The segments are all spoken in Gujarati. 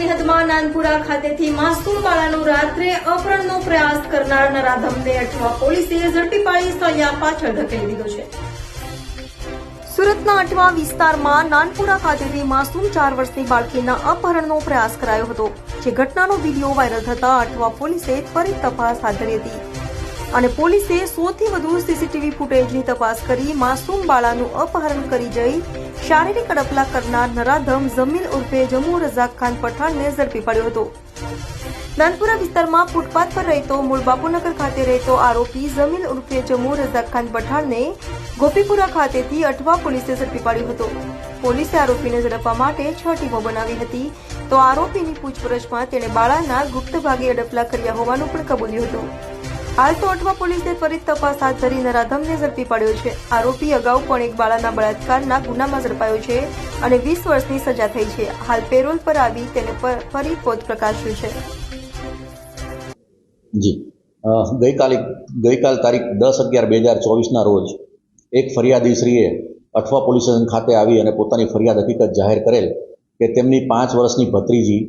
વિસ્તારમાં નાનપુરા ખાતેથી માસૂમ બાળાનું રાત્રે અપહરણનો પ્રયાસ કરનાર નરાધમને અઠવા પોલીસે ઝડપી પાડી સળિયા પાછળ ધકેલી દીધો છે. સુરતના અટવા વિસ્તારમાં નાનપુરા ખાતેથી માસૂમ ચાર વર્ષની બાળકીના અપહરણનો પ્રયાસ કરાયો હતો, જે ઘટનાનો વીડિયો વાયરલ થતા અટવા પોલીસે ફરી તપાસ હાથ ધરી હતી. અને પોલીસે સૌથી વધુ સીસીટીવી ફૂટેજની તપાસ કરી માસૂમ બાળાનું અપહરણ કરી જઈ શારીરિક અડપલા કરનાર નરાધમ જમીલ ઉર્ફે જમ્મુ રઝાક ખાન પઠાણને ઝડપી પડ્યો હતો. નાનપુરા વિસ્તારમાં ફૂટપાથ પર રહેતો મૂળ બાપુનગર ખાતે રહેતો આરોપી જમીલ ઉર્ફે જમ્મુ રઝાક ખાન પઠાણને ગોપીપુરા ખાતેથી અઠવા પોલીસે ઝડપી પાડ્યો હતો. પોલીસે આરોપીને ઝડપવા માટે છ ટીમો બનાવી હતી. તો આરોપીની પૂછપરછમાં તેણે બાળાના ગુપ્ત ભાગે અડપલા કર્યા હોવાનું પણ કબૂલ્યું હતું. હાલ તો અઠવા પોલીસે ત્વરિત તપાસ હાથ ધરી નરાધમને ઝડપી પાડ્યો છે. આરોપી અગાઉ પણ એક બાળાના બળાત્કારના ગુનામાં ઝડપાયો છે અને વીસ વર્ષની સજા થઈ છે. હાલ પેરોલ પર આવી તેને ફરી પોત પ્રકાશ્યું છે. જી. ગઈકાલે, ગઈકાલ તારીખ દસ અગિયાર બે હજાર ચોવીસના રોજ એક ફરિયાદીશ્રીએ અઠવા પોલીસ સ્ટેશન ખાતે આવી અને પોતાની ફરિયાદ હકીકત જાહેર કરેલ કે તેમની પાંચ વર્ષની ભત્રીજી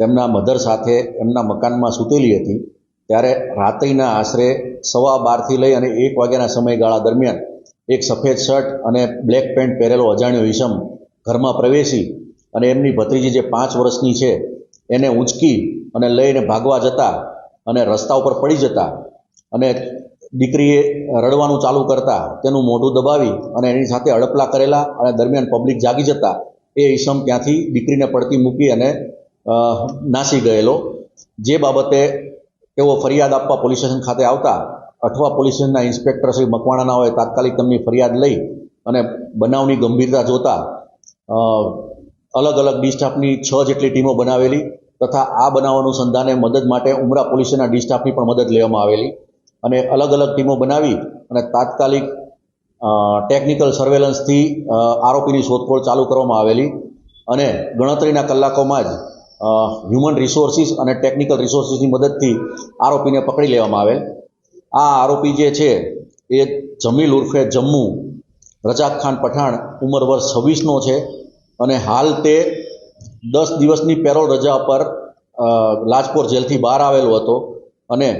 તેમના મધર સાથે એમના મકાનમાં સૂતેલી હતી. ત્યારે રાત્રિના આશરે સવા બારથી લઈ અને એક વાગ્યાના સમયગાળા દરમિયાન એક સફેદ શર્ટ અને બ્લેક પેન્ટ પહેરેલો અજાણ્યો ઈસમ ઘરમાં પ્રવેશી અને એમની ભત્રીજી જે પાંચ વર્ષની છે, એને ઉંચકી અને લઈને ભાગવા જતા અને રસ્તા ઉપર પડી જતા અને દીકરીએ રડવાનું ચાલુ કરતા તેનું મોઢું દબાવી અને એની સાથે અડપલા કરેલા અને દરમિયાન પબ્લિક જાગી જતા એ ઈસમ ત્યાંથી દીકરીને પડતી મૂકી અને નાસી ગયેલો. જે બાબતે તેઓ ફરિયાદ આપવા પોલીસ સ્ટેશન ખાતે આવતા અઠવા પોલીસ સ્ટેશનના ઇન્સ્પેક્ટર શ્રી મકવાણાના તાત્કાલિક તેમની ફરિયાદ લઈ અને બનાવની ગંભીરતા જોતા અલગ અલગ ડિસ્ટાફની છ જેટલી ટીમો બનાવેલી તથા આ બનાવ અનુસંધાને મદદ માટે ઉમરા પોલીસના સ્ટેશનના પણ મદદ લેવામાં આવેલી અને અલગ અલગ ટીમો બનાવી અને તાત્કાલિક ટેકનિકલ સર્વેલન્સથી આરોપીની શોધખોળ ચાલુ કરવામાં આવેલી અને ગણતરીના કલાકોમાં જ હ્યુમન રિસોર્સિસ અને ટેકનિકલ રિસોર્સિસની મદદથી આરોપીને પકડી લેવામાં આવેલ. આ આરોપી જે છે, એ જમીલ ઉર્ફે જમ્મુ રજાક ખાન પઠાણ ઉંમર વર્ષ છવ્વીસનો છે અને હાલ તે દસ દિવસની પેરોલ રજા પર લાજપોર જેલથી બહાર આવેલો હતો અને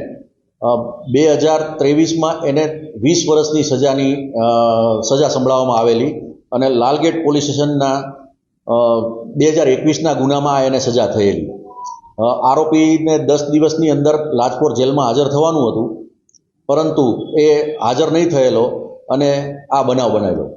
બે હજાર ત્રેવીસમાં એને વીસ વર્ષની સજાની સજા સંભળાવવામાં આવેલી અને લાલગેટ પોલીસ સ્ટેશનના બે હજાર એકવીસના ગુનામાં એને સજા થયેલી. આરોપીને દસ દિવસની અંદર લાજપોર જેલમાં હાજર થવાનું હતું, પરંતુ એ હાજર નહીં થયેલો અને આ બનાવ બનાવ્યો.